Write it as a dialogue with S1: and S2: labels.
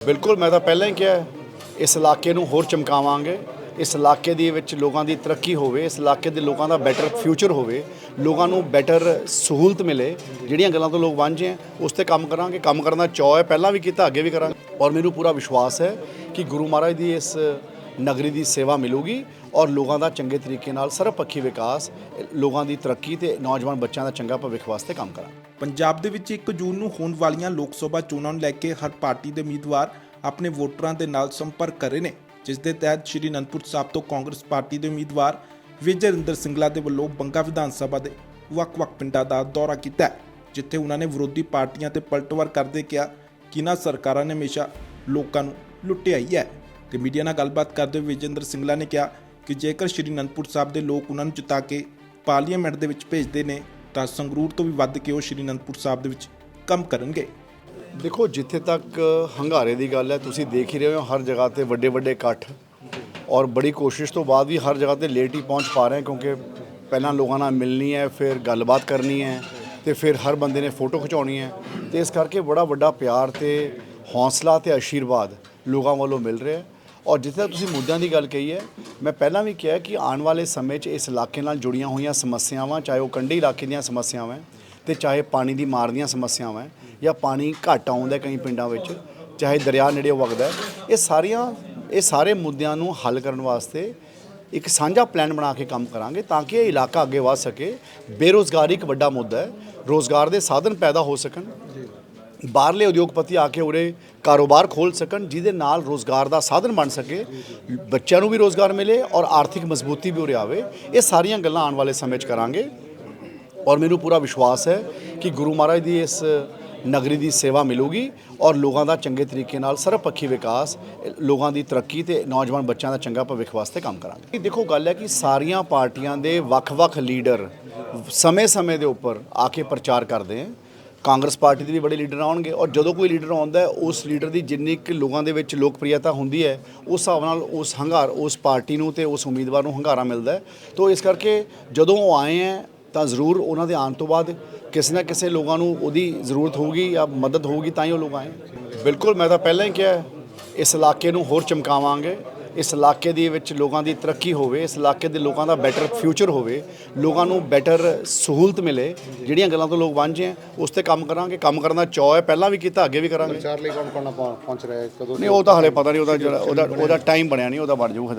S1: ਬਿਲਕੁਲ, ਮੈਂ ਤਾਂ ਪਹਿਲਾਂ ਹੀ ਕਿਹਾ ਇਸ ਇਲਾਕੇ ਨੂੰ ਹੋਰ ਚਮਕਾਵਾਂਗੇ। ਇਸ ਇਲਾਕੇ ਦੇ ਵਿੱਚ ਲੋਕਾਂ ਦੀ ਤਰੱਕੀ ਹੋਵੇ, ਇਸ ਇਲਾਕੇ ਦੇ ਲੋਕਾਂ ਦਾ ਬੈਟਰ ਫਿਊਚਰ ਹੋਵੇ, ਲੋਕਾਂ ਨੂੰ ਬੈਟਰ ਸਹੂਲਤ ਮਿਲੇ, ਜਿਹੜੀਆਂ ਗੱਲਾਂ ਤੋਂ ਲੋਕ ਵਾਂਝੇ ਹੈ, ਉਸ ਤੇ ਕੰਮ ਕਰਾਂਗੇ। ਕੰਮ ਕਰਨ ਦਾ ਚੌ ਹੈ, ਪਹਿਲਾਂ ਵੀ ਕੀਤਾ, ਅੱਗੇ ਵੀ ਕਰਾਂਗੇ। ਔਰ ਮੈਨੂੰ ਪੂਰਾ ਵਿਸ਼ਵਾਸ ਹੈ ਕਿ ਗੁਰੂ ਮਹਾਰਾਜ ਦੀ ਇਸ ਨਗਰੀ ਦੀ ਸੇਵਾ ਮਿਲੂਗੀ ਔਰ ਲੋਕਾਂ ਦਾ ਚੰਗੇ ਤਰੀਕੇ ਨਾਲ ਸਰਬਪੱਖੀ ਵਿਕਾਸ, ਲੋਕਾਂ ਦੀ ਤਰੱਕੀ ਤੇ ਨੌਜਵਾਨ ਬੱਚਿਆਂ ਦਾ ਚੰਗਾ ਭਵਿੱਖ ਵਾਸਤੇ ਕੰਮ ਕਰਾਂ
S2: ਪੰਜਾਬ ਦੇ ਵਿੱਚ 1 ਜੂਨ ਨੂੰ ਹੋਣ ਵਾਲੀਆਂ ਲੋਕ ਸਭਾ ਚੋਣਾਂ ਨੂੰ ਲੈ ਕੇ ਹਰ ਪਾਰਟੀ ਦੇ ਉਮੀਦਵਾਰ ਆਪਣੇ ਵੋਟਰਾਂ ਦੇ ਨਾਲ ਸੰਪਰਕ ਕਰ ਰਹੇ ਨੇ, ਜਿਸ ਦੇ ਤਹਿਤ ਸ਼੍ਰੀ ਅਨੰਦਪੁਰ ਸਾਹਿਬ ਤੋਂ ਕਾਂਗਰਸ ਪਾਰਟੀ ਦੇ ਉਮੀਦਵਾਰ ਵਿਜੇਂਦਰ ਸਿੰਗਲਾ ਦੇ ਵੱਲੋਂ ਬੰਗਾ ਵਿਧਾਨ ਸਭਾ ਦੇ ਵੱਖ-ਵੱਖ ਪਿੰਡਾਂ ਦਾ ਦੌਰਾ ਕੀਤਾ ਜਿੱਥੇ ਉਹਨਾਂ ਨੇ ਵਿਰੋਧੀ ਪਾਰਟੀਆਂ ਤੇ ਪਲਟਵਾਰ ਕਰਦੇ ਕਿਹਾ ਕਿ ਇਹਨਾਂ ਸਰਕਾਰਾਂ ਨੇ ਹਮੇਸ਼ਾ ਲੋਕਾਂ ਨੂੰ ਲੁੱਟਿਆ ਹੀ ਹੈ। ਤੇ ਮੀਡੀਆ ਨਾਲ ਗੱਲਬਾਤ ਕਰਦੇ ਹੋਏ ਵਿਜੇਂਦਰ ਸਿੰਗਲਾ ਨੇ ਕਿਹਾ ਕਿ ਜੇਕਰ ਸ਼੍ਰੀ ਅਨੰਦਪੁਰ ਸਾਹਿਬ ਦੇ ਲੋਕ ਉਹਨਾਂ ਨੂੰ ਜਿਤਾ ਕੇ ਪਾਰਲੀਮੈਂਟ ਦੇ ਵਿੱਚ ਭੇਜਦੇ ਨੇ, ਤਾਂ ਸੰਗਰੂਰ ਤੋਂ ਵੀ ਵੱਧ ਕੇ ਉਹ ਸ਼੍ਰੀ ਅਨੰਦਪੁਰ ਸਾਹਿਬ ਦੇ ਵਿੱਚ ਕੰਮ ਕਰਨਗੇ।
S1: ਦੇਖੋ, ਜਿੱਥੇ ਤੱਕ ਹੰਗਾਰੇ ਦੀ ਗੱਲ ਹੈ, ਤੁਸੀਂ ਦੇਖ ਹੀ ਰਹੇ ਹੋ ਹਰ ਜਗ੍ਹਾ ਤੇ ਵੱਡੇ ਵੱਡੇ ਇਕੱਠ। ਔਰ ਬੜੀ ਕੋਸ਼ਿਸ਼ ਤੋਂ ਬਾਅਦ ਵੀ ਹਰ ਜਗ੍ਹਾ ਤੇ ਲੇਟ ਹੀ ਪਹੁੰਚ ਪਾ ਰਹੇ ਕਿਉਂਕਿ ਪਹਿਲਾਂ ਲੋਕਾਂ ਨਾਲ ਮਿਲਣੀ ਹੈ, ਫਿਰ ਗੱਲਬਾਤ ਕਰਨੀ ਹੈ, ਤੇ ਫਿਰ ਹਰ ਬੰਦੇ ਨੇ ਫੋਟੋ ਖਿਚਾਉਣੀ ਹੈ। ਤੇ ਇਸ ਕਰਕੇ ਬੜਾ ਵੱਡਾ ਪਿਆਰ ਤੇ ਹੌਸਲਾ ਤੇ ਆਸ਼ੀਰਵਾਦ ਲੋਕਾਂ ਵੱਲੋਂ ਮਿਲ ਰਿਹਾ ਹੈ। ਔਰ ਜਿੱਥੇ ਤੱਕ ਤੁਸੀਂ ਮੁੱਦਿਆਂ ਦੀ ਗੱਲ ਕਹੀ ਹੈ, ਮੈਂ ਪਹਿਲਾਂ ਵੀ ਕਿਹਾ ਕਿ ਆਉਣ ਵਾਲੇ ਸਮੇਂ 'ਚ ਇਸ ਇਲਾਕੇ ਨਾਲ ਜੁੜੀਆਂ ਹੋਈਆਂ ਸਮੱਸਿਆਵਾਂ, ਚਾਹੇ ਉਹ ਕੰਢੀ ਇਲਾਕੇ ਦੀਆਂ ਸਮੱਸਿਆਵਾਂ ਹੈ ਤੇ ਚਾਹੇ ਪਾਣੀ ਦੀ ਮਾਰ ਦੀਆਂ ਸਮੱਸਿਆਵਾਂ ਹੈ ਜਾਂ ਪਾਣੀ ਘੱਟ ਆਉਂਦਾ ਕਈ ਪਿੰਡਾਂ ਵਿੱਚ, ਚਾਹੇ ਦਰਿਆ ਨੇੜੇ ਵਗਦਾ ਇਹ ਸਾਰੀਆਂ, ਇਹ ਸਾਰੇ ਮੁੱਦਿਆਂ ਨੂੰ ਹੱਲ ਕਰਨ ਵਾਸਤੇ ਇੱਕ ਸਾਂਝਾ ਪਲਾਨ ਬਣਾ ਕੇ ਕੰਮ ਕਰਾਂਗੇ ਤਾਂ ਕਿ ਇਹ ਇਲਾਕਾ ਅੱਗੇ ਵਧ ਸਕੇ। ਬੇਰੋਜ਼ਗਾਰੀ ਇੱਕ ਵੱਡਾ ਮੁੱਦਾ ਹੈ, ਰੋਜ਼ਗਾਰ ਦੇ ਸਾਧਨ ਪੈਦਾ ਹੋ ਸਕਣ। ਬਾਹਰਲੇ ਉਦਯੋਗਪਤੀ ਆ ਕੇ ਉਰੇ ਕਾਰੋਬਾਰ ਖੋਲ ਸਕਣ, ਜਿਹਦੇ ਨਾਲ ਰੋਜ਼ਗਾਰ ਦਾ ਸਾਧਨ ਬਣ ਸਕੇ, ਬੱਚਿਆਂ ਨੂੰ ਵੀ ਰੋਜ਼ਗਾਰ ਮਿਲੇ ਔਰ ਆਰਥਿਕ ਮਜ਼ਬੂਤੀ ਵੀ ਉਰੇ ਆਵੇ, ਇਹ ਸਾਰੀਆਂ ਗੱਲਾਂ ਆਉਣ ਵਾਲੇ ਸਮੇਂ 'ਚ ਕਰਾਂਗੇ। ਔਰ ਮੈਨੂੰ ਪੂਰਾ ਵਿਸ਼ਵਾਸ ਹੈ ਕਿ ਗੁਰੂ ਮਹਾਰਾਜ ਦੀ ਇਸ ਨਗਰੀ ਦੀ ਸੇਵਾ ਮਿਲੂਗੀ ਔਰ ਲੋਕਾਂ ਦਾ ਚੰਗੇ ਤਰੀਕੇ ਨਾਲ ਸਰਬਪੱਖੀ ਵਿਕਾਸ, ਲੋਕਾਂ ਦੀ ਤਰੱਕੀ ਤੇ ਨੌਜਵਾਨ ਬੱਚਿਆਂ ਦਾ ਚੰਗਾ ਭਵਿੱਖ ਵਾਸਤੇ ਕੰਮ ਕਰਾਂਗੇ। ਦੇਖੋ ਗੱਲ ਹੈ ਕਿ ਸਾਰੀਆਂ ਪਾਰਟੀਆਂ ਦੇ ਵੱਖ-ਵੱਖ ਲੀਡਰ ਸਮੇਂ-ਸਮੇਂ ਦੇ ਉੱਪਰ ਆ ਕੇ ਪ੍ਰਚਾਰ ਕਰਦੇ ਹੈ। ਕਾਂਗਰਸ ਪਾਰਟੀ ਦੇ ਵੀ ਬੜੇ ਲੀਡਰ ਆਉਣਗੇ ਔਰ ਜਦੋਂ ਕੋਈ ਲੀਡਰ ਆਉਂਦਾ ਹੈ, ਉਸ ਲੀਡਰ ਦੀ ਜਿੰਨੀ ਕੁ ਲੋਕਾਂ ਦੇ ਵਿੱਚ ਲੋਕਪ੍ਰਿਯਤਾ ਹੁੰਦੀ ਹੈ, ਉਸ ਹਿਸਾਬ ਨਾਲ ਉਸ ਹੰਗਾਰ, ਉਸ ਪਾਰਟੀ ਨੂੰ ਤੇ ਉਸ ਉਮੀਦਵਾਰ ਨੂੰ ਹੰਗਾਰਾ ਮਿਲਦਾ ਹੈ। ਤੋਂ ਇਸ ਕਰਕੇ ਜਦੋਂ ਉਹ ਆਏ ਹੈ, ਤਾਂ ਜ਼ਰੂਰ ਉਹਨਾਂ ਦੇ ਆਉਣ ਤੋਂ ਬਾਅਦ ਕਿਸੇ ਨਾ ਕਿਸੇ ਲੋਕਾਂ ਨੂੰ ਉਹਦੀ ਜ਼ਰੂਰਤ ਹੋਊਗੀ ਜਾਂ ਮਦਦ ਹੋਊਗੀ, ਤਾਂ ਹੀ ਉਹ ਲੋਕ ਆਏ। ਬਿਲਕੁਲ, ਮੈਂ ਤਾਂ ਪਹਿਲਾਂ ਹੀ ਕਿਹਾ ਇਸ ਇਲਾਕੇ ਨੂੰ ਹੋਰ ਚਮਕਾਵਾਂਗੇ। ਇਸ ਇਲਾਕੇ ਦੇ ਵਿੱਚ ਲੋਕਾਂ ਦੀ ਤਰੱਕੀ ਹੋਵੇ ਇਸ ਇਲਾਕੇ ਦੇ ਲੋਕਾਂ ਦਾ ਬੈਟਰ ਫਿਊਚਰ ਹੋਵੇ ਲੋਕਾਂ ਨੂੰ ਬੈਟਰ ਸਹੂਲਤ ਮਿਲੇ ਜਿਹੜੀਆਂ ਗੱਲਾਂ ਤੋਂ ਲੋਕ ਵਾਂਝੇ ਹੈ ਉਸ ਤੇ ਕੰਮ ਕਰਾਂਗੇ। ਕੰਮ ਕਰਨ ਦਾ ਚਾਅ ਹੈ ਪਹਿਲਾਂ ਵੀ ਕੀਤਾ ਅੱਗੇ ਵੀ ਕਰਾਂਗੇ।
S3: ਪ੍ਰਚਾਰ ਲਈ ਕੌਣ ਕੌਣ ਪਹੁੰ- ਪਹੁੰਚ ਰਿਹਾ ਹੈ? ਕਦੋਂ
S1: ਨਹੀਂ ਉਹ ਤਾਂ ਹਲੇ ਪਤਾ ਨਹੀਂ ਉਹਦਾ ਉਹਦਾ ਉਹਦਾ ਟਾਈਮ ਬਣਿਆ ਨਹੀਂ ਉਹਦਾ ਬਣ ਜਾਊਗਾ